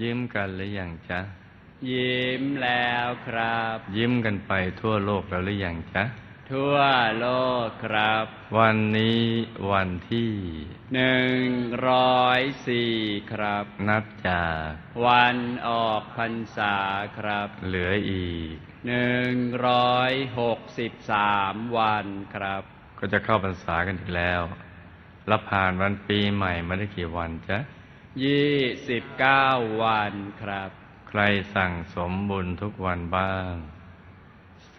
ยิ้มกันหรือยังจ๊ะ ยิ้มแล้วครับ ยิ้มกันไปทั่วโลกแล้วหรือยังจ๊ะ ทั่วโลกครับ วันนี้วันที่หนึ่งร้อยสี่ครับ นับจาก วันออกพรรษาครับ เหลืออีกหนึ่งร้อยหกสิบสามวันครับ ก็จะเข้าพรรษากันอีกแล้วรับผ่านวันปีใหม่มาได้กี่วันจ๊ะ ยี่สิบเก้าวันครับ ใครสั่งสมบุญทุกวันบ้าง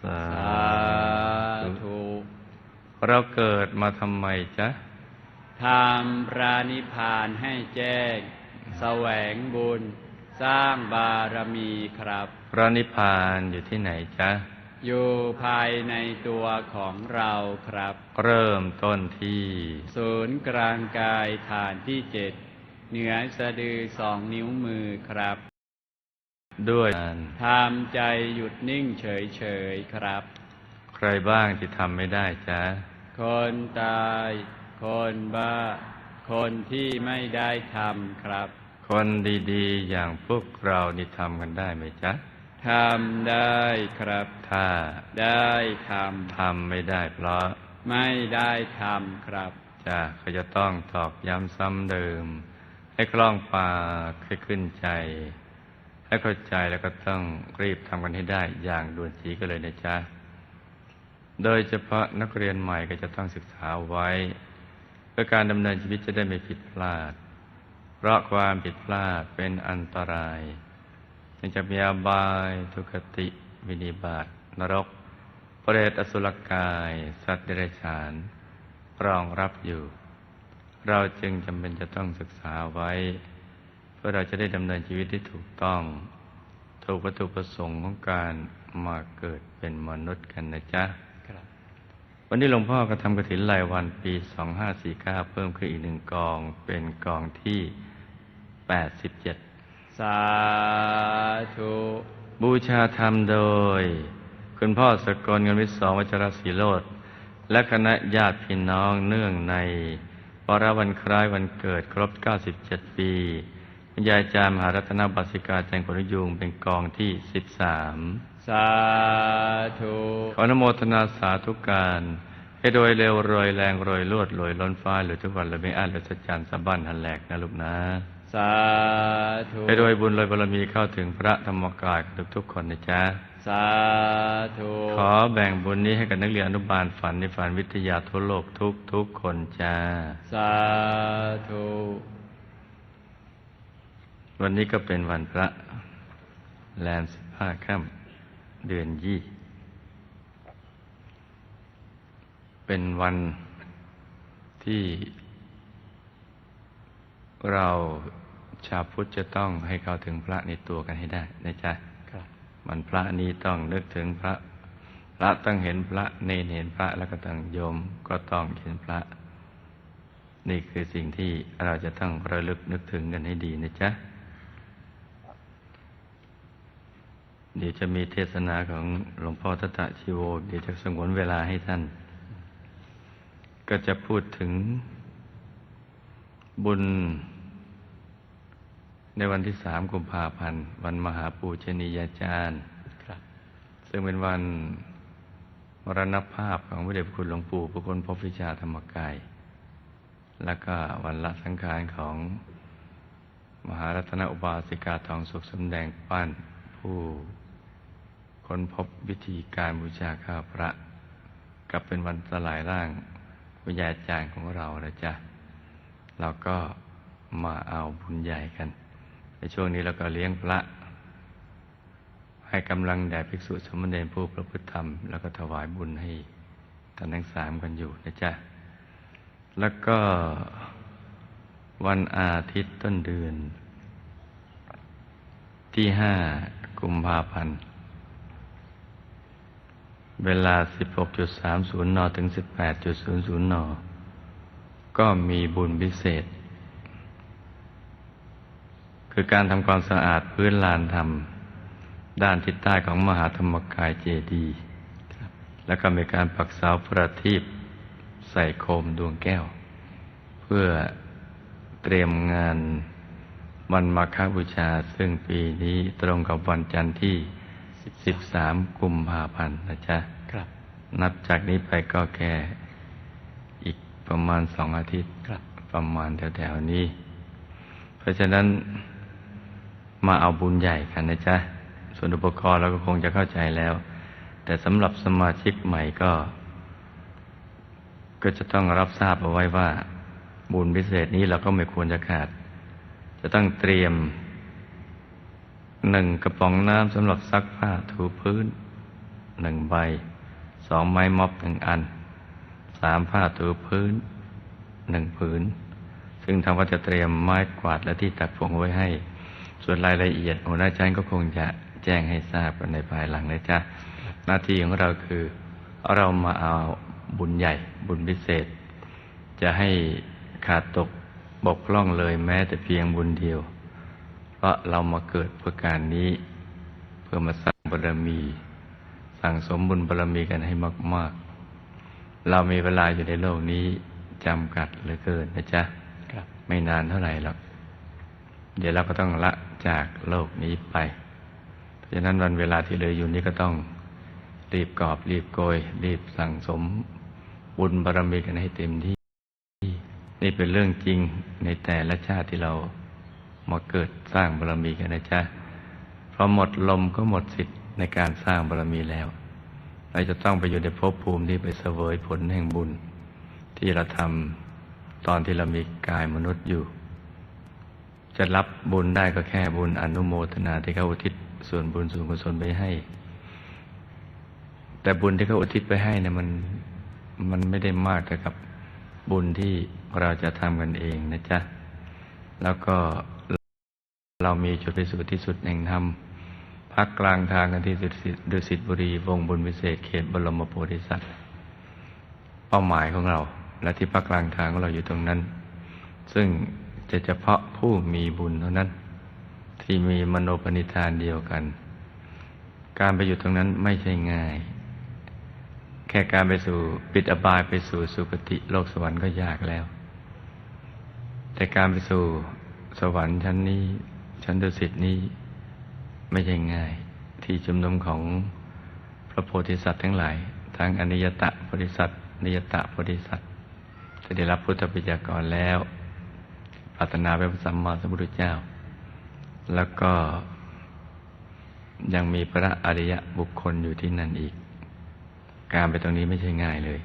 สาสาธุธุ เราเกิดมาทำไมจ๊ะทำพระนิพพานให้แจ้ง แสวงบุญ สร้างบารมีครับ พระนิพพานอยู่ที่ไหนจ๊ะ อยู่ภายในตัวของเราครับ เริ่มต้นที่ ศูนย์กลางกายฐานที่เจ็ด เหนือสะดือสองนิ้วมือครับ ด้วยทำใจหยุดนิ่งเฉยๆครับ ใครบ้างที่ทำไม่ได้จ๊ะ คนตาย คนบ้า คนที่ไม่ได้ทำครับ คนดีๆ อย่างพวกเรานี่ทำกันได้ไหมจ๊ะทำได้ครับ ถ้า ได้ททำไม่ได้เพราะำไม่ได้ทำครับจะก็จะต้องตอกย้ำซ้ำเดิม ให้คล่องปากให้ขึ้นใจ ให้เข้าใจแล้วก็ต้องรีบทำกันให้ได้อย่างด่วนจีก็เลยนะจ๊ะ โดยเฉพาะนักเรียนใหม่ก็จะต้องศึกษาไว้ เพื่อการดำเนินชีวิตจะได้ไม่ผิดพลาด เพราะความผิดพลาดเป็นอันตรายยังจะมีอบายทุกติวินิบาตนรกเปรตอสุรกาย สัตว์เดรัจฉาน รองรับอยู่ เราจึงจำเป็นจะต้องศึกษาไว้ เพื่อเราจะได้ดำเนินชีวิตที่ถูกต้อง ถูกวัตถุประสงค์ของการมาเกิดเป็นมนุษย์กันนะจ๊ะครับวันนี้หลวงพ่อกระทำกระถินรายวันปี 2549 เพิ่มขึ้นอีกหนึ่งกองเป็นกองที่ 87 สาธุบูชาธรรมโดย คุณพ่อสกลเงินวิทย์สองวัชรศรีโรดและคณะญาติพี่น้องเนื่องใน วาระวันคล้ายวันเกิดครบ 97 ปีคุณยายจามหารัตนบัสิกาจันทร์ขนยุงเป็นกองที่ 13 สาธุ ขออนุโมทนาสาธุการ ให้โดยเร็วรวยแรงรวยลวดรวยล้นฟ้าหรือทุกวันเลยไม่อั้นเลยสัจจันทร์สะบั้นหันแหลกนะลูกนะสาธุให้โดยบุญโดยบารมีเข้าถึงพระธรรมกายกันทุกๆคนนะจ๊ะ สาธุขอแบ่งบุญนี้ให้กับนักเรียนอนุบาลฝันในฝันวิทยาทั่วโลกทุกทุกๆคนจ้า สาธุวันนี้ก็เป็นวันพระแรมสิบห้าค่ำเดือนยี่ เป็นวันที่เราชาวพุทธจะต้องให้เข้าถึงพระในตัวกันให้ได้นะจ๊ะครับ มันพระนี้ต้องนึกถึงพระ พระต้องเห็นพระเนนเห็นพระแล้วก็ต้องโยมก็ต้องเห็นพระ นี่คือสิ่งที่เราจะต้องระลึกนึกถึงกันให้ดีนะจ๊ะเดี๋ยวจะมีเทศนาของหลวงพ่อทัตตะชีโว เดี๋ยวจะสงวนเวลาให้ท่าน ก็จะพูดถึงบุญ ในวันที่สามกุมภาพันธ์ วันมหาปูชนียาจารย์ครับ ซึ่งเป็นวันมรณภาพของพระเดชพระคุณหลวงปู่พระคุณพบวิชาธรรมกาย แล้วก็วันละสังขารของมหารัตนอุบาสิกาทองสุขสำแดงปั้นผู้ค้นพบวิธีการบูชาข้าพระ กับเป็นวันสลายร่างวิญญาจารย์ของเราแล้วจ้ะเราก็มาเอาบุญใหญ่กัน ในช่วงนี้เราก็เลี้ยงพระ ให้กำลังแด่ภิกษุสมณเณรผู้ประพฤติธรรม แล้วก็ถวายบุญให้ท่านทั้งสามกันอยู่นะจ๊ะ แล้วก็วันอาทิตย์ต้นเดือน ที่ห้ากุมภาพันธ์เวลา 16.30 น ถึง 18.00 น ก็มีบุญพิเศษ คือการทำความสะอาดพื้นลานธรรม ด้านทิศใต้ของมหาธรรมกายเจดีย์แล้วก็มีการปักเสาประทีปใส่โคมดวงแก้ว เพื่อเตรียมงานวันมาฆบูชา ซึ่งปีนี้ตรงกับวันจันทร์ที่ 13 กุมภาพันธ์นะจ๊ะครับ นับจากนี้ไปก็แค่อีกประมาณสองอาทิตย์ครับประมาณแถวๆนี้ เพราะฉะนั้น มาเอาบุญใหญ่กันนะจ๊ะ ส่วนอุปกรณ์เราก็คงจะเข้าใจแล้ว แต่สำหรับสมาชิกใหม่ก็ ก็จะต้องรับทราบเอาไว้ว่า บุญพิเศษนี้เราก็ไม่ควรจะขาด จะต้องเตรียมหนึ่งกระป๋องน้ำสำหรับซักผ้าถูพื้นหนึ่งใบสองไม้ม็อบหนึ่งอันสามผ้าถูพื้นหนึ่งผืน ซึ่งทางวัดจะเตรียมไม้กวาดและที่ตักผงไว้ให้ ส่วนรายละเอียดหัวหน้าชั้นก็คงจะแจ้งให้ทราบกันในภายหลังนะจ๊ะ หน้าที่ของเราคือเรามาเอาบุญใหญ่บุญพิเศษ จะให้ขาดตกบกพร่องเลยแม้แต่เพียงบุญเดียว เพราะเรามาเกิดเพื่อการนี้ เพื่อมาสร้างบารมี สั่งสมบุญบารมีกันให้มาก ๆ เรามีเวลาอยู่ในโลกนี้จำกัดเหลือเกินนะจ๊ะครับไม่นานเท่าไหร่หรอก เดี๋ยวเราก็ต้องละ จากโลกนี้ไป เพราะฉะนั้นวันเวลาที่เหลืออยู่นี้ก็ต้องรีบกอบรีบโกย รีบสั่งสมบุญบารมีกันให้เต็มที่ นี่เป็นเรื่องจริงในแต่ละชาติที่เรามาเกิดสร้างบารมีกันนะจ๊ะเพราะหมดลมก็หมดสิทธิ์ในการสร้างบารมีแล้วเราจะต้องไปอยู่ในภพภูมิที่ไปเสวยผลแห่งบุญ ที่เราทำตอนที่เรามีกายมนุษย์อยู่ จะรับบุญได้ก็แค่บุญอนุโมทนาที่เขาอุทิศส่วนบุญส่วนกุศลไปให้ แต่บุญที่เขาอุทิศไปให้เนี่ยมันมันไม่ได้มากเท่ากับบุญที่เราจะทำกันเองนะจ๊ะ แล้วก็เรามีจุดพิสูจน์ที่สุดแห่งธรรมพักกลางทางกันที่ดุสิตดุสิตบุรี วงบุญวิเศษเขตบรมโพธิสัตว์เป้าหมายของเรา และที่พักกลางทางของเราอยู่ตรงนั้น ซึ่ง จะเฉพาะผู้มีบุญเท่านั้น ที่มีมโนปณิธานเดียวกัน การไปอยู่ตรงนั้นไม่ใช่ง่าย แค่การไปสู่ปิดอบายไปสู่สุคติโลกสวรรค์ก็ยากแล้ว แต่การไปสู่สวรรค์ชั้นนี้ ชั้นดุสิตนี้ ไม่ใช่ง่าย ที่ชุมนุมของพระโพธิสัตว์ทั้งหลาย ทั้งอนิยตะโพธิสัตว์นิยตะโพธิสัตว์จะได้รับพุทธปิยากรแล้ว ปรารถนาเป็นพระสัมมาสัมพุทธเจ้า แล้วก็ยังมีพระอริยะบุคคลอยู่ที่นั่นอีก การไปตรงนี้ไม่ใช่ง่ายเลย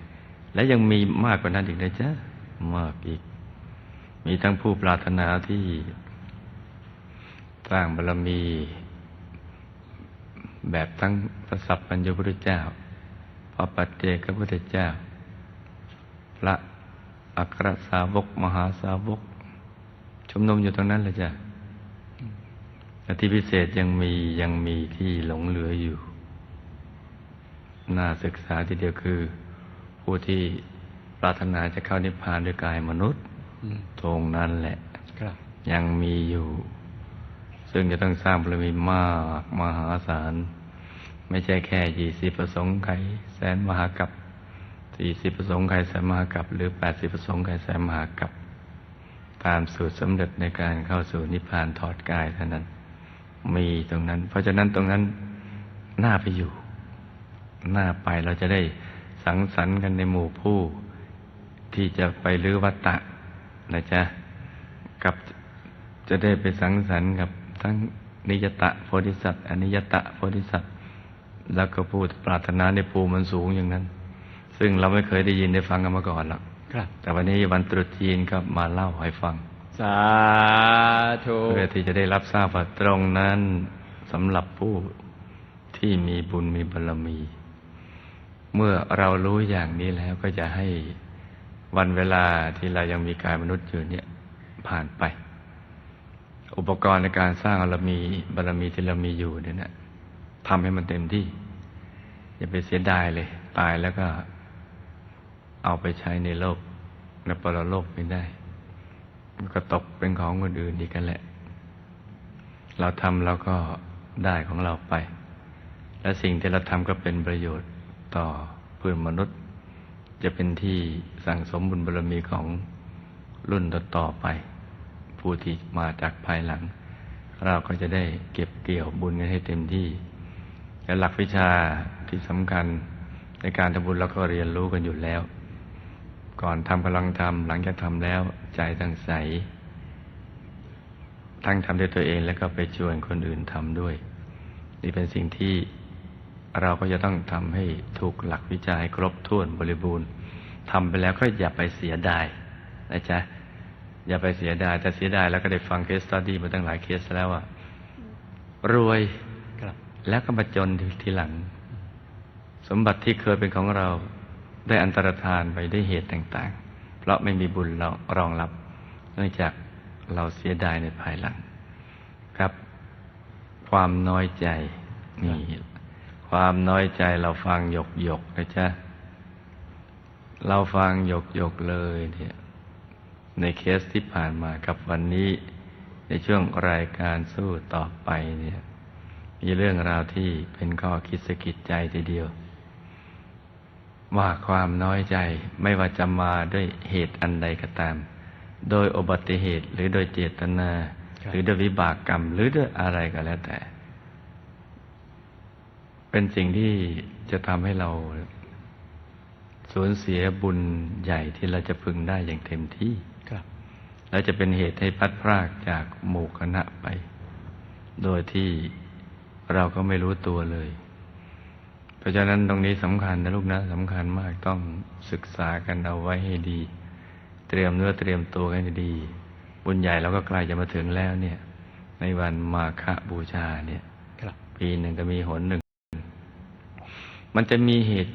และยังมีมากกว่านั้นอีกนะจ๊ะมากอีก มีทั้งผู้ปรารถนาที่สร้างบารมี แบบทั้งพระสัพพัญญพุทธเจ้าพระปัจเจกพุทธเจ้า พระอัครสาวกมหาสาวก ชุมนุมอยู่ตรงนั้นเลยจ้ะและที่พิเศษยังมียังมีที่หลงเหลืออยู่ น่าศึกษาทีเดียวคือ ผู้ที่ปรารถนาจะเข้านิพพานด้วยกายมนุษย์อืมตรงนั้นแหละครับยังมีอยู่ ซึ่งจะต้องสร้างบารมีมากมหาศาล ไม่ใช่แค่ยี่สิบประสงค์ไขแสนมหากับสี่สิบประสงค์ไขแสนมหากับ หรือแปดสิบประสงค์ไขแสนมหากับ ตามสูตรสำเร็จในการเข้าสู่นิพพานถอดกายเท่านั้น มีตรงนั้น เพราะฉะนั้นตรงนั้นน่าไปอยู่ น่าไปเราจะได้สังสรรค์กันในหมู่ผู้ ที่จะไปรื้อวัตตะนะจ๊ะกับจะได้ไปสังสรรค์กับทั้งนิยตะโพธิสัตว์อนิยตะโพธิสัตว์แล้วก็พูดปรารถนาในภูมิมันสูงอย่างนั้น ซึ่งเราไม่เคยได้ยินได้ฟังกันมาก่อนหรอก ครับ แต่วันนี้วันตรุษจีนก็มาเล่าให้ฟัง สาธุเพื่อที่จะได้รับทราบว่าตรงนั้นสำหรับผู้ที่มีบุญมีบารมี เมื่อเรารู้อย่างนี้แล้วก็จะให้วันเวลาที่เรายังมีกายมนุษย์อยู่เนี่ยผ่านไป อุปกรณ์ในการสร้างบารมีบารมีที่เรามีอยู่เนี่ยนะทำให้มันเต็มที่ อย่าไปเสียดายเลย ตายแล้วก็ เอาไปใช้ในโลกในปรโลกไม่ได้ มันก็ตกเป็นของคนอื่นอีกกันแหละ เราทำเราก็ได้ของเราไป และสิ่งที่เราทำก็เป็นประโยชน์ต่อเพื่อนมนุษย์ จะเป็นที่สั่งสมบุญบารมีของรุ่นต่อๆไป ผู้ที่มาจากภายหลัง เราก็จะได้เก็บเกี่ยวบุญกันให้เต็มที่และหลักวิชาที่สำคัญในการทำบุญเราก็เรียนรู้กันอยู่แล้ว ก่อนทำกำลังทำหลังจากทำแล้วใจตั้งใส ทั้งทำด้วยตัวเองแล้วก็ไปชวนคนอื่นทำด้วย นี่เป็นสิ่งที่เราก็จะต้องทำให้ถูกหลักวิจัยครบถ้วนบริบูรณ์ทำไปแล้วก็อย่าไปเสียดายนะจ๊ะอย่าไปเสียดายแต่เสียดายแล้วก็ได้ฟังเคสตัดดี้มาตั้งหลายเคสแล้วว่ารวยครับแล้วก็มาจนทีหลัง สมบัติที่เคยเป็นของเรา ได้อันตรธานไปด้วยเหตุต่างๆ เพราะไม่มีบุญเรารองรับ เนื่องจากเราเสียดายในภายหลังครับ ความน้อยใจนี่ความน้อยใจเราฟังหยกหยกนะจ๊ะเราฟังหยกหยกเลยเนี่ยในเคสที่ผ่านมากับวันนี้ในช่วงรายการสู้ต่อไปเนี่ยมีเรื่องราวที่เป็นข้อคิดสะกิดใจทีเดียว ว่าความน้อยใจไม่ว่าจะมาด้วยเหตุอันใดก็ตาม โดยอุบัติเหตุหรือโดยเจตนาครับหรือด้วยวิบากกรรมหรือด้วยอะไรก็แล้วแต่ เป็นสิ่งที่จะทำให้เราสูญเสียบุญใหญ่ที่เราจะพึงได้อย่างเต็มที่ครับ แล้วจะเป็นเหตุให้พลัดพรากจากหมู่คณะไป โดยที่เราก็ไม่รู้ตัวเลยเพ ราะฉะนั้นตรงนี้สำคัญนะลูกนะสำคัญมากต้องศึกษากันเอาไว้ให้ดี เตรียมเนื้อเตรียมตัวกันให้ดี บุญใหญ่เราก็ใกล้จะมาถึงแล้วเนี่ย ในวันมาฆบูชาเนี่ยครับปีหนึ่งก็มีหนหนึ่ง มันจะมีเหตุ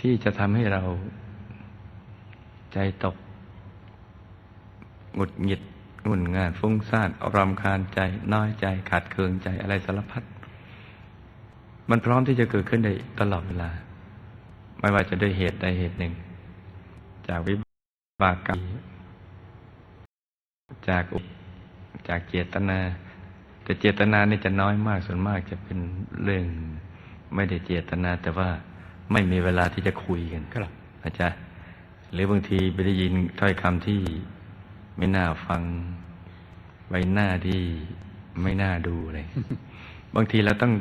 ที่จะทำให้เราใจตก หงุดหงิดงุนงานฟุ้งซ่านรำคาญใจ น้อยใจ ขาดเคืองใจอะไรสารพัด มันพร้อมที่จะเกิดขึ้นได้ตลอดเวลา ไม่ว่าจะด้วยเหตุใดเหตุหนึ่ง จากวิบากกรรมจากอุปจากเจตนา แต่เจตนานี่จะน้อยมากส่วนมากจะเป็นเรื่อง ไม่ได้เจตนา แต่ว่าไม่มีเวลาที่จะคุยกันครับนะจ๊ะหรือบางทีไปได้ยินถ้อยคำที่ไม่น่าฟังใบหน้าที่ไม่น่าดูเลย บางทีเราต้อง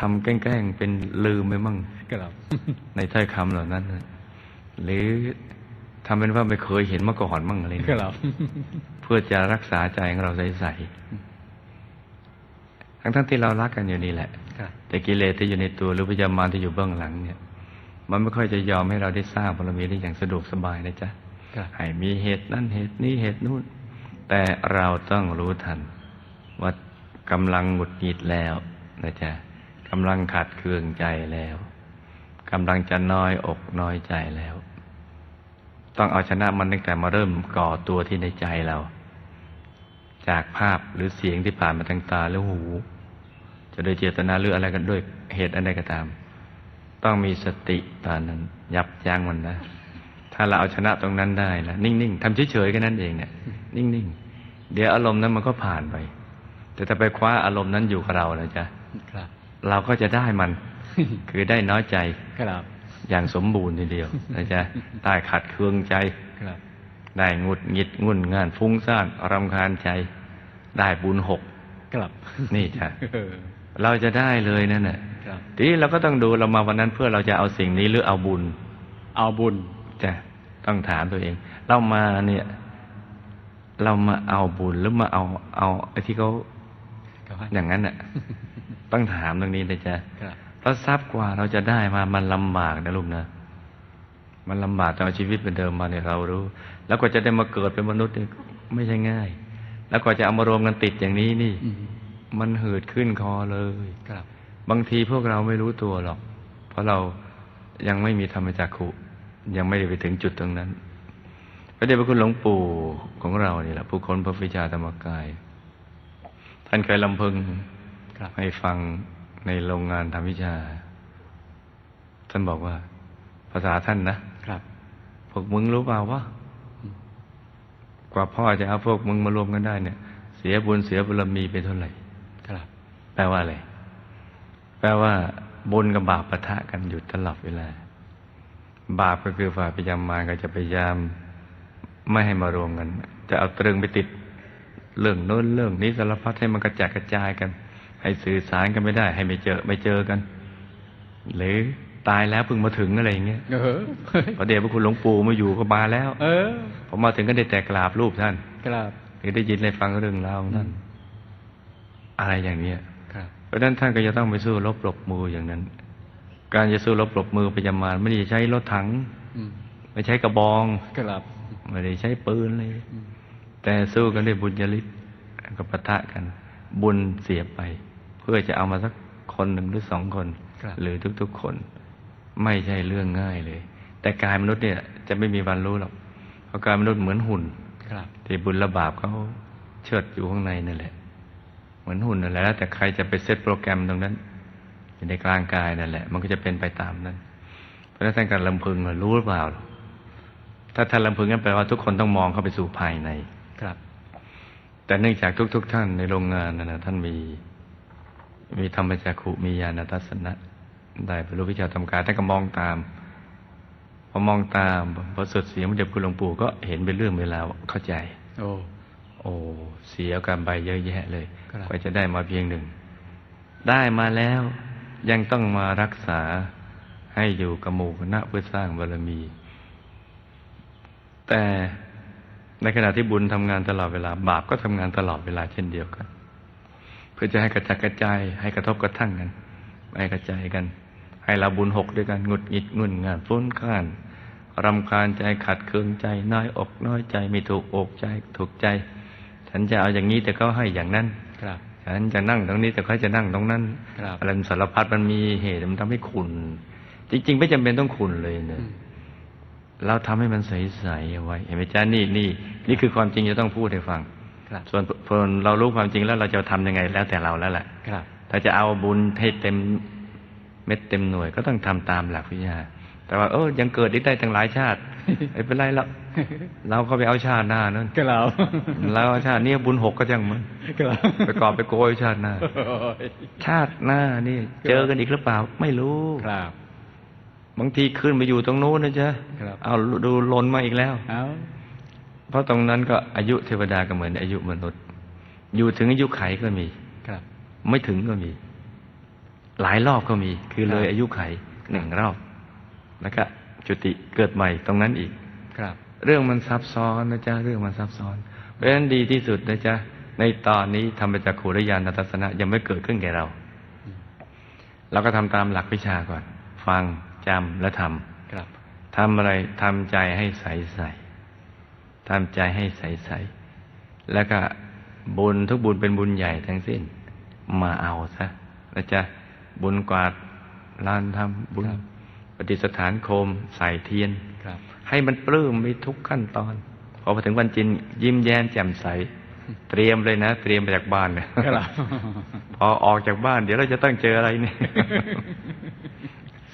ทำแกล้งๆเป็นลืมไปมั่งครับ ในถ้อยคำเหล่านั้นน่ะหรือทำเป็นว่าไม่เคยเห็นมาก่อนมั่งอะไรคเนี่ยรับ เพื่อจะรักษาใจของเราใสๆทั้งทั้งๆที่เรารักกันอยู่นี่แหละ ครับ แต่กิเลสที่อยู่ในตัวหรือพยามารที่อยู่เบื้องหลังเนี่ย มันไม่ค่อยจะยอมให้เราได้สร้างบารมีได้อย่างสะดวกสบายนะจ๊ะครับ ให้มีเหตุนั่นเหตุนี้เหตุนู้นแต่เราต้องรู้ทัน ว่ากำลังหงุดหงิดแล้วนะจ๊ะ กำลังขัดเคืองใจแล้วกำลังจะน้อยอกน้อยใจแล้ว ต้องเอาชนะมันตั้งแต่มาเริ่มก่อตัวที่ในใจเรา จากภาพหรือเสียงที่ผ่านมาทางตาหรือหู จะโดยเจตนาหรืออะไรกันด้วยเหตุอันใดก็ตาม ต้องมีสติตอนนั้น ยับยั้งมันนะถ้าเราเอาชนะตรงนั้นได้แล้วนิ่งๆทำเฉยๆแค่นั้นเองเนี่ยนิ่งๆเดี๋ยวอารมณ์นั้นมันก็ผ่านไป แต่ถ้าไปคว้าอารมณ์นั้นอยู่กับเรานะจ๊ะครับ เราก็จะได้มัน คือได้น้อยใจครับ อย่างสมบูรณ์ทีเดียวนะจ๊ะได้ขัดเคืองใจครับได้หงุดหงิดงุนงานฟุ้งซ่านรำคาญใจ ได้บุญหกครับ นี่จ้ะเออเราจะได้เลยนั่นน่ะครับทีนี้เราก็ต้องดูเรามาวันนั้นเพื่อเราจะเอาสิ่งนี้หรือเอาบุญ เอาบุญจะต้องถามตัวเอง เรามาเนี่ย เรามาเอาบุญหรือมาเอาเอาไอ้ที่เขาครับอย่างนั้นน่ะ ต้องถามตรงนี้นะจ๊ะครับเพราะทรัพย์กว่าเราจะได้มามันลำบากนะลูกนะ มันลำบากตอนเอาชีวิตเป็นเดิมมาเนี่ยเรารู้ แล้วก็จะได้มาเกิดเป็นมนุษย์เนี่ยไม่ใช่ง่าย แล้วก็จะเอามารวมกันติดอย่างนี้นี่อืมมันหืดขึ้นคอเลยครับ บางทีพวกเราไม่รู้ตัวหรอก เพราะเรายังไม่มีธรรมจักขุยังไม่ได้ไปถึงจุดตรงนั้นพระเดชพระคุณหลวงปู่ของเรานี่แหละผู้ค้นพระวิชาธรรมกาย ท่านเคยลำพึงครับ ให้ฟังในโรงงานทำวิชา ท่านบอกว่า ภาษาท่านนะครับ พวกมึงรู้เปล่าว่ากว่าพ่อจะเอาพวกมึงมารวมกันได้เนี่ย เสียบุญเสียบารมีไปเท่าไหร่ครับ แปลว่าอะไร แปลว่าบุญกับบาปปะทะกันอยู่ตลอดเวลา บาปก็คือฝ่ายพยายามมารก็จะพยายาม ไม่ให้มารวมกัน จะเอาตรึงไปติด เรื่องโน้นเรื่องนี้สารพัดให้มันกระจายกระจายกัน ให้สื่อสารกันไม่ได้ ให้ไม่เจอไม่เจอกัน หรือตายแล้วเพิ่งมาถึงอะไรอย่างเงี้ยเออพระเดชพระคุณหลวงปู่มาอยู่ก็มาแล้ว เออพอมาถึงก็ได้แต่กราบรูปท่านครับหรือได้ยินได้ฟังเรื่องราวของท่านอะไรอย่างเนี้ยครับเพราะฉะนั้นท่านก็จะต้องไปสู้รบปรบมืออย่างนั้น การจะสู้รบปรบมือพยามารไม่ได้ใช้รถถังอืมไม่ใช้กระบองครับไม่ได้ใช้ปืนเลยอืมแต่สู้กันด้วยบุญญาลิศก็ปะทะกัน บุญเสียไป เพื่อจะเอามาสักคนหนึ่งหรือสองคนครับหรือทุกๆคน ไม่ใช่เรื่องง่ายเลย แต่กายมนุษย์เนี่ยจะไม่มีวันรู้หรอกเพราะกายมนุษย์เหมือนหุ่นครับที่บุญและบาปเขาเชิดอยู่ข้างในนั่นแหละ เหมือนหุ่นนั่นแหละแล้วแต่ใครจะไปเซตโปรแกรมตรงนั้นอยู่ในกลางกายนั่นแหละ มันก็จะเป็นไปตามนั้น เพราะฉะนั้นท่านการลำพึงว่ารู้หรือเปล่า ถ้าท่านลำพึงนั่นแปลว่าทุกคนต้องมองเข้าไปสู่ภายในครับ แต่เนื่องจากทุกๆท่านในโรงงานนะนะท่านมี มีธรรมจักขุมีญาณทัศนะ ได้บรรลุวิชาทำการท่านก็มองตาม พอมองตามพอสดเสียงพระเดชคุณหลวงปู่ก็เห็นเป็นเรื่องเวลาวเข้าใจ โอ้โอ้เสียการไปเยอะแยะเลยครับกว่าจะได้มาเพียงหนึ่ง ได้มาแล้วยังต้องมารักษาให้อยู่กับหมู่คณะเพื่อสร้างบารมี แต่ ในขณะที่บุญทำงานตลอดเวลา บาปก็ทำงานตลอดเวลาเช่นเดียวกัน เพื่อจะให้กระจัดกระจายให้กระทบกระทั่งกันให้กระจายกัน ให้เราบุญหกด้วยกันหงุดหงิดงุนงานฟุ้นข้านรำคาญใจขัดเคืองใจน้อยอกน้อยใจไม่ถูกอกใจถูกใจ ฉันจะเอาอย่างนี้แต่เขาให้อย่างนั้นครับฉันจะนั่งตรงนี้แต่เขาจะนั่งตรงนั้นครับอะไรมันสารพัดมันมีเหตุมันทำให้ขุนจริง ๆ ไม่จำเป็นต้องขุนเลยเนอืยม เราทำให้มันใสๆเอาไว้เห็นไหมจ้านี่นี่นี่คือความจริงจะต้องพูดให้ฟังครับส่วนส่วนเรารู้ความจริงแล้วเราจะทำยังไงแล้วแต่เราแล้วแหละครับ ถ้าจะเอาบุญให้เต็มเม็ดเต็มหน่วยก็ต้องทำตามหลักวิทยา แต่ว่าเออยังเกิดอีกได้ตั้งหลายชาติไม่เป็นไรหรอกเราก็ไปเอาชาติหน้านั่นครับเราเอาชาตินี้บุญหกก็ยังมันครับไปกอบไปโกยชาติหน้าโอ้ยชาติหน้านี่ เจอกันอีกหรือเปล่าไม่รู้ครับ บางทีขึ้นไปอยู่ตรงนู้นนะจ๊ะครับเอาดูลนมาอีกแล้วเอาเพราะตรงนั้นก็อายุเทวดาก็เหมือนอายุมนุษย์ อยู่ถึงอายุไขก็มีครับ ไม่ถึงก็มี หลายรอบก็มี คือเลยครับอายุไขหนึ่งรอบ แล้วก็จุติเกิดใหม่ตรงนั้นอีกครับ เรื่องมันซับซ้อนนะจ๊ะเรื่องมันซับซ้อนเพราะฉะนั้นดีที่สุดนะจ๊ะในตอนนี้ทำมาจากขูรยานทัศนะยังไม่เกิดขึ้นแก่เรา เราก็ทำตามหลักวิชาก่อน ฟัง จำและทำครับทำอะไรทำใจให้ใสใสทำใจให้ใสใสแล้วก็บุญทุกบุญเป็นบุญใหญ่ทั้งสิ้น มาเอาซะนะจ๊ะบุญกวาดลานทำบุญครับปฏิสถานโคมใส่เทียนครับให้มันปลื้มมีทุกขั้นตอน พอมาถึงวันจินยิ้มแย้มแจ่มใส เตรียมเลยนะ เตรียมมาจากบ้านเนี่ยครับพอออกจากบ้าน เดี๋ยวเราจะต้องเจออะไรเนี่ย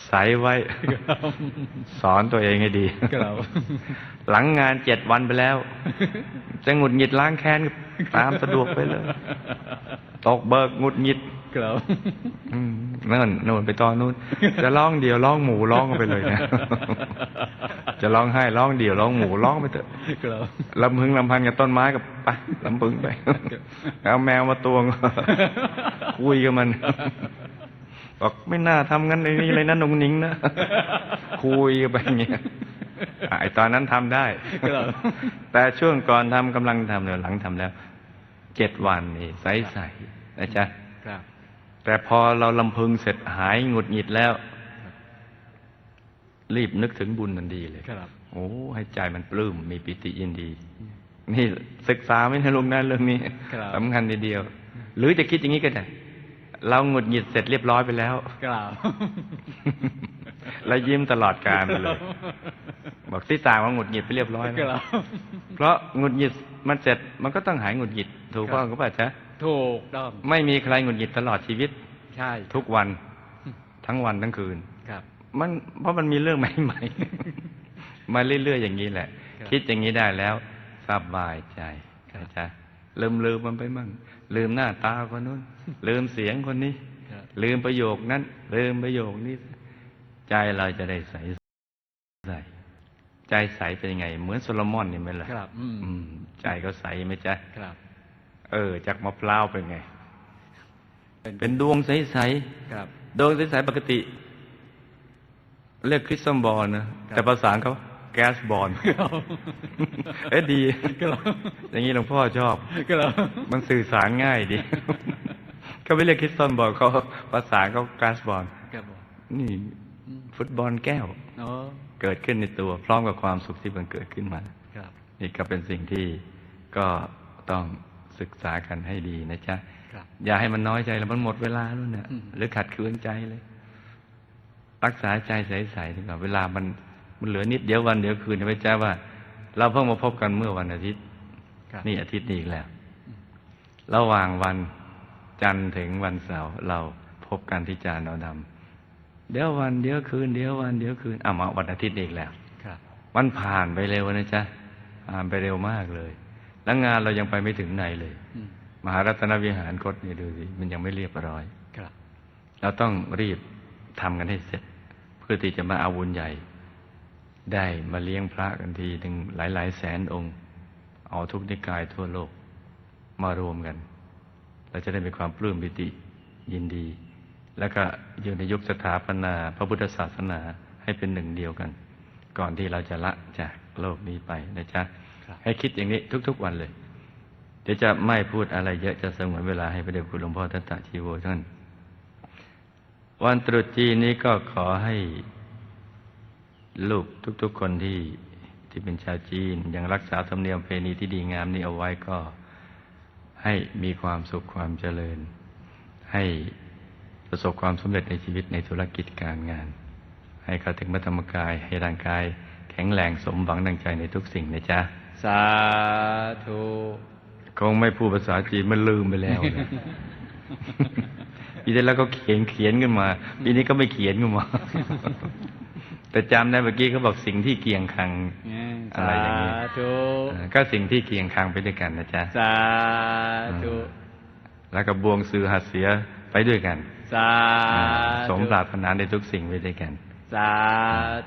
ใสไว้ สอนตัวเองให้ดีครับหลังงานเจ็ดวันไปแล้ว จะหงุดหงิดล้างแค้นก็ตามสะดวกไปเลย ตกเบิกหงุดหงิดครับอืมนั่นนู่นไปตอนนู้น จะร้องเดียวร้องหมูร้องกันไปเลยนะ จะร้องไห้ร้องเดียวร้องหมูร้องไปเถอะครับลำพึงลำพันกับต้นไม้กับไปลำพึงไป เอาแมวมาตวง คุยกับมัน บอกไม่น่าทำงั้นในนี้เลยนะหนุ่งหนิงนะคุยกันไปอย่างเงี้ยอะไอตอนนั้นทำได้ครับแต่ช่วงก่อนทำกำลังทำเนี่ยหลังทำแล้วเจ็ดวันนี่ใสๆนะจ๊ะครับแต่พอเราลำพึงเสร็จหายหงุดหงิดแล้ว รีบนึกถึงบุญทันทีเลยครับโอ้ให้ใจมันปลื้มมีปิติยินดี นี่ศึกษาไม่ใช่ลงนั้นเรื่องนี้ครับสำคัญทีเดียว หรือจะคิดอย่างนี้ก็ได้ เราหงุดหงิดเสร็จเรียบร้อยไปแล้วครับแล้วยิ้มตลอดการไปเลย บอกที่ต่างว่าหงุดหงิดไปเรียบร้อยคแล้วรับเพราะหงุดหงิดมันเสร็จมันก็ต้องหายหงุดหงิด ถูกครับต้องก็ป่ะจ๊ะถูกต้องไม่มีใครหงุดหงิดตลอดชีวิต ใช่ ทุกวัน ทั้งวันทั้งคืนครับ มันเพราะมันมีเรื่องใหม่ๆมาเรื่อยๆอย่างนี้แหละครับคิดอย่างนี้ได้แล้วสบายใจนะจ๊ะลืมลืมมันไปมั่ง ลืมหน้าตาคนนู้น ลืมเสียงคนนี้ครับลืมประโยคนั้น ลืมประโยคนี้ ใจเราจะได้ใสใสใจใสเป็นยังไง เหมือนโซโลมอนนี่ไหมล่ะครับ อืมอืมใจก็ใสไหมจ๊ะครับ เออ จากมะพร้าวเป็นไง เป็นเป็นดวงใสครับๆดวงใสๆปกติ เรียกคริสตัลบอลนะครับแต่ภาษาเขา แก๊สบอลเอ๊ะดีครับอย่างนี้หลวงพ่อชอบครับมันสื่อสารง่ายดีเขาไม่เรียกคริสตัลบอลเขาภาษาเขาแก๊สบอลครับผมนี่ ฟุตบอลแก้วอ๋อเกิดขึ้นในตัว พร้อมกับความสุขที่มันเกิดขึ้นมาครับนี่ก็เป็นสิ่งที่ก็ต้องศึกษากันให้ดีนะจ๊ะครับอย่าให้มันน้อยใจแล้วมันหมดเวลาแล้วเนี่ยอืมหรือขัดขืนใจเลย รักษาใจใสๆดีกว่าเวลามัน มันเหลือนิดเดียววันเดียวคืนนะไม่จ้าว่า เราเพิ่งมาพบกันเมื่อวันอาทิตย์ครับนี่อาทิตย์นี้อีกแล้ว ระหว่างวันจันทร์ถึงวันเสาร์เราพบกันที่จานดาวดำเดี๋ยววันเดี๋ยวคืนเดี๋ยววันเดี๋ยวคืนอะมาวันอาทิตย์อีกแล้วครับมันผ่านไปเร็วนะจ๊ะผ่านไปเร็วมากเลย แล้วงานเรายังไปไม่ถึงไหนเลยอืมมหารัตนวิหารคดนี่ดูสิมันยังไม่เรียบร้อยครับเราต้องรีบทำกันให้เสร็จ เพื่อที่จะมาเอาบุญใหญ่ ได้มาเลี้ยงพระกันทีถึงหลาย ๆ แสนองค์ เอาทุกนิกายทั่วโลกมารวมกัน เราจะได้มีความปลื้มปิติยินดี แล้วก็อยู่ในยุคสถาปนาพระพุทธศาสนาให้เป็นหนึ่งเดียวกัน ก่อนที่เราจะละจากโลกนี้ไปนะจ๊ะครับให้คิดอย่างนี้ทุก ๆ วันเลย เดี๋ยวจะไม่พูดอะไรเยอะจะสงวนเวลาให้พระเดชคุณหลวงพ่อทัตตะชีโวท่าน วันตรุษจีนนี้ก็ขอให้ ลูกทุกๆคนที่ที่เป็นชาวจีน ยังรักษาธรรมเนียมประเพณีที่ดีงามนี้เอาไว้ก็ให้มีความสุขความเจริญ ให้ประสบความสำเร็จในชีวิตในธุรกิจการงาน ให้เข้าถึงพระธรรมกายให้ร่างกายแข็งแรงสมหวังดังใจในทุกสิ่งนะจ๊ะ สาธุคงไม่พูดภาษาจีนมันลืมไปแล้วนะปีที่แล้วก็เขียนเขียนขึ้นมา ปีนี้ก็ไม่เขียนขึ้นมา แต่จำได้เมื่อกี้เขาบอกสิ่งที่เกียงคังอะไรอย่างนี้สาธุเออก็สิ่งที่เกียงคังไปด้วยกันนะจ๊ะสาธุแล้วก็บวงสือหัดเสียไปด้วยกันสาอ่าธุสมปรารถนาในทุกสิ่งไปด้วยกันสา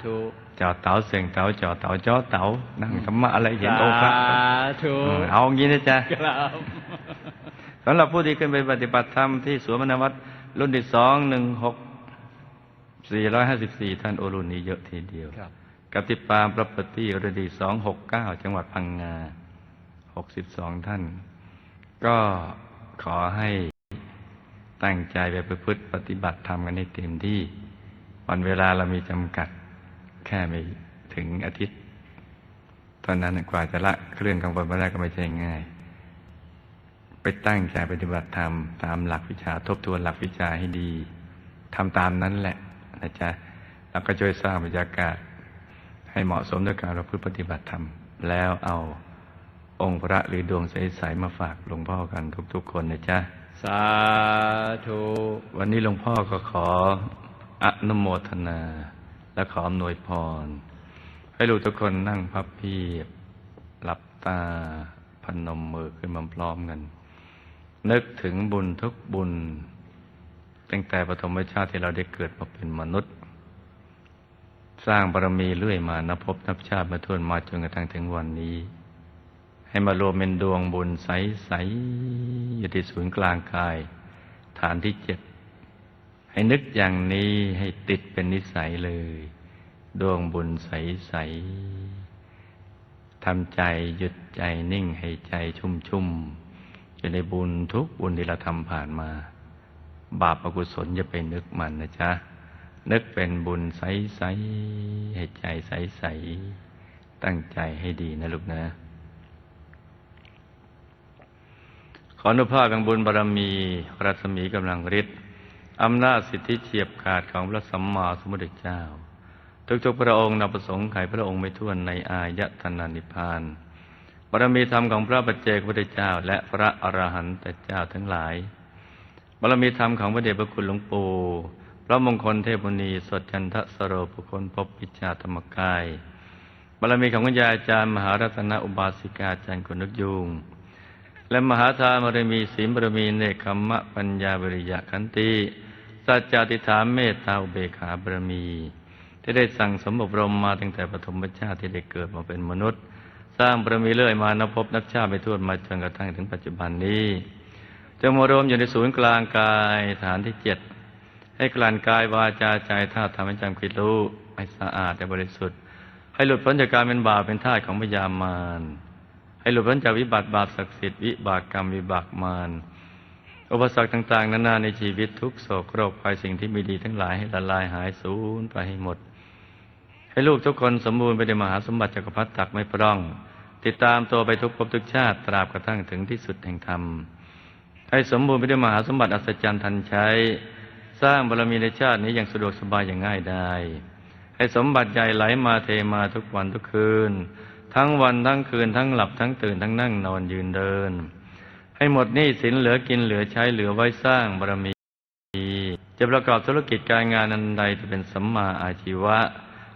ธุจอเต๋าเสียงเต๋าจอเต๋าจอเต๋านั่งธรรมะอะไรเห็นองค์พระสาธุเออเอาอย่างนี้นะจ๊ะครับสำหรับผู้ที่ขึ้นไปปฏิบัติธรรมที่สวนมณวัตรรุ่นที่สองหนึ่งหก สี่ร้อยห้าสิบสี่ท่านโอรุณนี้เยอะทีเดียวครับกติปามประปฏิรดีสองหกเก้าจังหวัดพังงาหกสิบสองท่าน ก็ขอให้ตั้งใจไปประพฤติปฏิบัติธรรมกันให้เต็มที่ วันเวลาเรามีจำกัดแค่ไม่ถึงอาทิตย์ ตอนนั้นกว่าจะละเครื่องกังวลมาได้ก็ไม่ใช่ง่าย ไปตั้งใจปฏิบัติธรรม ตามหลักวิชาทบทวนหลักวิชาให้ดีทำตามนั้นแหละ นะจ๊ะแล้วก็ช่วยสร้างบรรยากาศ ให้เหมาะสมด้วยการประพฤติปฏิบัติธรรม แล้วเอาองค์พระหรือดวงใสๆมาฝากหลวงพ่อกันทุก ๆ คนนะจ๊ะ สาธุ วันนี้หลวงพ่อก็ขออนุโมทนา และขออำนวยพร ให้ลูกทุกคนนั่งพับเพียบหลับตาพนมมือขึ้นมาพร้อมกัน นึกถึงบุญทุกบุญ ตั้งแต่ปฐมชาติที่เราได้เกิดมาเป็นมนุษย์ สร้างบารมีเรื่อยมานับพบนับชาติมาทวนมาจนกระทั่งถึงวันนี้ ให้มารวมเป็นดวงบุญใสๆอยู่ที่ศูนย์กลางกาย ฐานที่เจ็ดให้นึกอย่างนี้ให้ติดเป็นนิสัยเลย ดวงบุญใสๆทำใจหยุดใจนิ่งให้ใจชุ่มๆอยู่ในบุญทุกบุญที่เราทำผ่านมา บาปอกุศลอย่าไปนึกมันนะจ๊ะ นึกเป็นบุญใสๆให้ใจใสๆตั้งใจให้ดีนะลูกนะ ขออนุภาพแห่งบุญบารมีรัศมีกำลังฤทธิ์อำนาจสิทธิเฉียบขาดของพระสัมมาสัมพุทธเจ้า ทุกๆพระองค์นับประสงค์ไขพระองค์ไม่ท้วนในอายตนะนิพานบารมีธรรมของพระปัจเจกพุทธเจ้า และพระอรหันตเจ้าทั้งหลายารมีธรรมของพระเดชพระคุณหลวงปู่พระมงคลเทพมุนีสดจันทสโรปุคนพบปิจาธรรมกายบารมีของคุณยายอาจารย์มหารัตนอุบาสิกาอาจารย์คนนึกยุงและมหาทานบารมีศีลบารมีเนคขมะปัญญาบริยะขันติสัจจาติฐานเมตตาอุเบขาบารมี ที่ได้สั่งสมอบรมมาตั้งแต่ปฐมชาติที่ได้เกิดมาเป็นมนุษย์ สร้างบารมีเรื่อยมานับพบนับชาติไปทั่วมาจนกระทั่งถึงปัจจุบันนี้ จงมารวมอยู่ในศูนย์กลางกายฐานที่เจ็ดให้กลั่นกายวาจาใจธาตุทำให้จำคิดรู้ให้สะอาดและบริสุทธิ์ ให้หลุดพ้นจากการเป็นบาปเป็นทาสของพยามารให้หลุดพ้นจากวิบัติบาปศักดิ์สิทธิ์วิบากกรรมวิบากมารอุปสรรคต่าง ๆ นานาในชีวิตทุกโศกโรคภัยสิ่งที่ไม่ดีทั้งหลายให้ละลายหายสูญไปให้หมด ให้ลูกทุกคนสมบูรณ์ไปด้วยมหาสมบัติจักรพรรดิตักไม่พร่อง ติดตามตัวไปทุกภพทุกชาติตราบกระทั่งถึงที่สุดแห่งธรรม ให้สมบูรณ์ไปด้วยมหาสมบัติอัศจรรย์ทันใช้ สร้างบารมีในชาตินี้อย่างสะดวกสบายอย่างง่ายได้ ให้สมบัติใหญ่ไหลมาเทมาทุกวันทุกคืน ทั้งวันทั้งคืนทั้งหลับทั้งตื่นทั้งนั่งนอนยืนเดิน ให้หมดหนี้สินเหลือกินเหลือใช้เหลือไว้สร้างบารมี จะประกอบธุรกิจการงานอันใดที่เป็นสัมมาอาชีวะ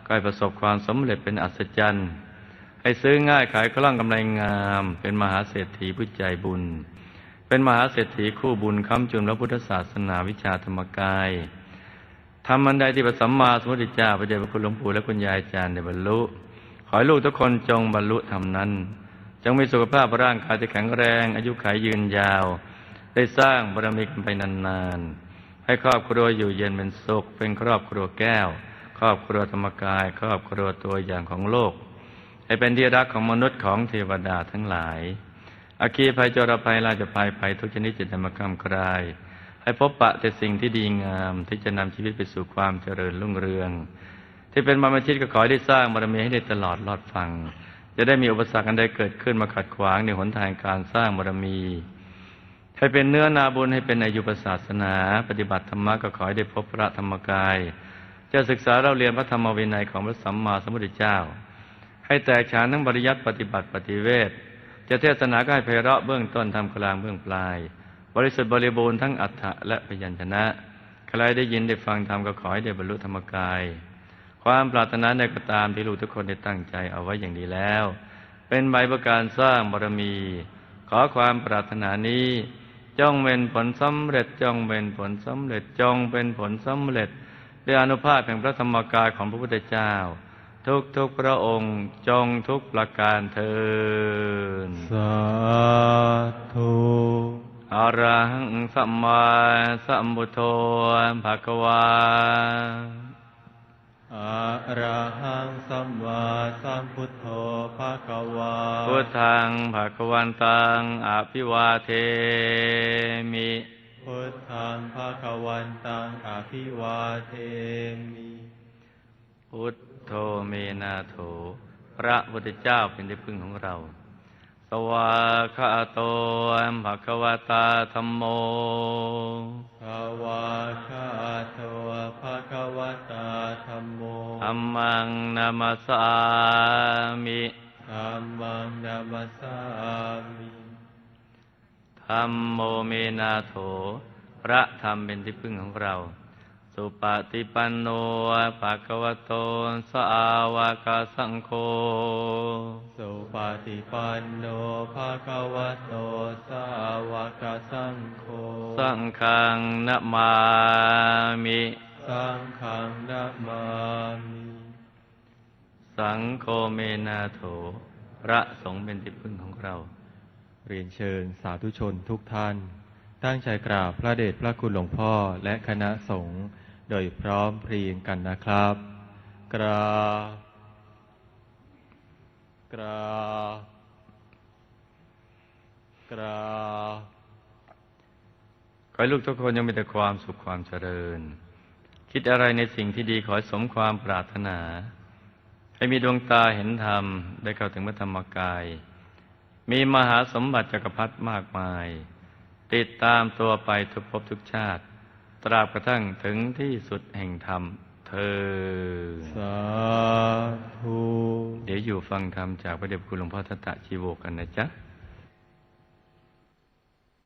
ก็ให้ประสบความสำเร็จเป็นอัศจรรย์ให้ซื้อง่ายขายคล่องกำไรงาม เป็นมหาเศรษฐีผู้ใจบุญ เป็นมหาเศรษฐีคู่บุญค้ำจุนพระพุทธศาสนาวิชาธรรมกายทำอันใดที่พระสัมมาสัมพุทธเจ้าพระเดชพระคุณหลวงปู่และคุณยายอาจารย์ได้บรรลุ ขอให้ลูกทุกคนจงบรรลุธรรมนั้น จงมีสุขภาพร่างกายที่แข็งแรง อายุขัยยืนยาว ได้สร้างบารมีกันไปนานๆ ให้ครอบครัวอยู่เย็นเป็นสุข เป็นครอบครัวแก้ว ครอบครัวธรรมกาย ครอบครัวตัวอย่างของโลก ให้เป็นที่รักของมนุษย์ของเทวดาทั้งหลาย อาคีภัยโจรภัยราชภัยภัยทุกชนิดจะนำมาคำคลาย ให้พบปะแต่สิ่งที่ดีงามที่จะนำชีวิตไปสู่ความเจริญรุ่งเรือง ที่เป็นบรรพชิตก็ขอให้ได้สร้างบารมีให้ได้ตลอดรอดฟัง จะได้มีอุปสรรคอันใดเกิดขึ้นมาขัดขวางในหนทางการสร้างบารมี ให้เป็นเนื้อนาบุญให้เป็นอายุปศาสนา ปฏิบัติธรรมะก็ขอให้ได้พบพระธรรมกาย จะศึกษาเราเรียนพระธรรมวินัยของพระสัมมาสัมพุทธเจ้า ให้แตกฉานทั้งบริยัติปฏิบัติปฏิเวท จะเทศนาก็ให้ไพเราะเบื้องต้นทำกลางเบื้องปลาย บริสุทธิ์บริบูรณ์ทั้งอัฏฐะและพยัญชนะ ใครได้ยินได้ฟังธรรมก็ขอให้ได้บรรลุธรรมกาย ความปรารถนาใดก็ตามที่ลูกทุกคนได้ตั้งใจเอาไว้อย่างดีแล้ว เป็นใบประการสร้างบารมี ขอความปรารถนานี้จงเป็นผลสำเร็จจงเป็นผลสำเร็จจงเป็นผลสำเร็จด้วยอนุภาพแห่งพระธรรมกายของพระพุทธเจ้า ทุกทุกๆพระองค์จงทุกประการเทินสาธุอะระหังสัมมาสัมพุทโธภะคะวาอะระหังสัมมาสัมพุทโธภะคะวาพุทธังภะคะวันตังอภิวาเทมิพุทธังภะคะวันตังอภิวาเทมิพุท โธเมนาโถ พระพุทธเจ้าเป็นที่พึ่งของเรา สวากขาโตภะคะวตาธัมโมภาวะคาโตภะคะวะตาธัมโมธัมมังนามัสสามิธัมมังนามัสสามิธัมโมเมนาโถ พระธรรมเป็นที่พึ่งของเรา สุปฏิปันโนภะคะวะโต สาวกสังโฆ สุปฏิปันโนภะคะวะโต สาวกสังโฆ สังฆังนะมามิ สังฆังนามามิ สังโฆเมนาโถ พระสงฆ์เป็นที่พึ่งของเรา เรียนเชิญสาธุชนทุกท่านตั้งใจกราบพระเดชพระคุณหลวงพ่อและคณะสงฆ์ โดยพร้อมเพรียงกันนะครับ กรา กรา กราขอให้ลูกทุกคนยังมีแต่ความสุขความเจริญ คิดอะไรในสิ่งที่ดีขอสมความปรารถนา ให้มีดวงตาเห็นธรรม ได้เข้าถึงพระธรรมกาย มีมหาสมบัติจักรพรรดิมากมาย ติดตามตัวไปทุกภพทุกชาติ ตราบกระทั่งถึงที่สุดแห่งธรรมเธอญสาธุ เดี๋ยวอยู่ฟังธรรมจากพระเดชพระคุณหลวงพ่อทัตตะชีโวกันนะจ๊ะ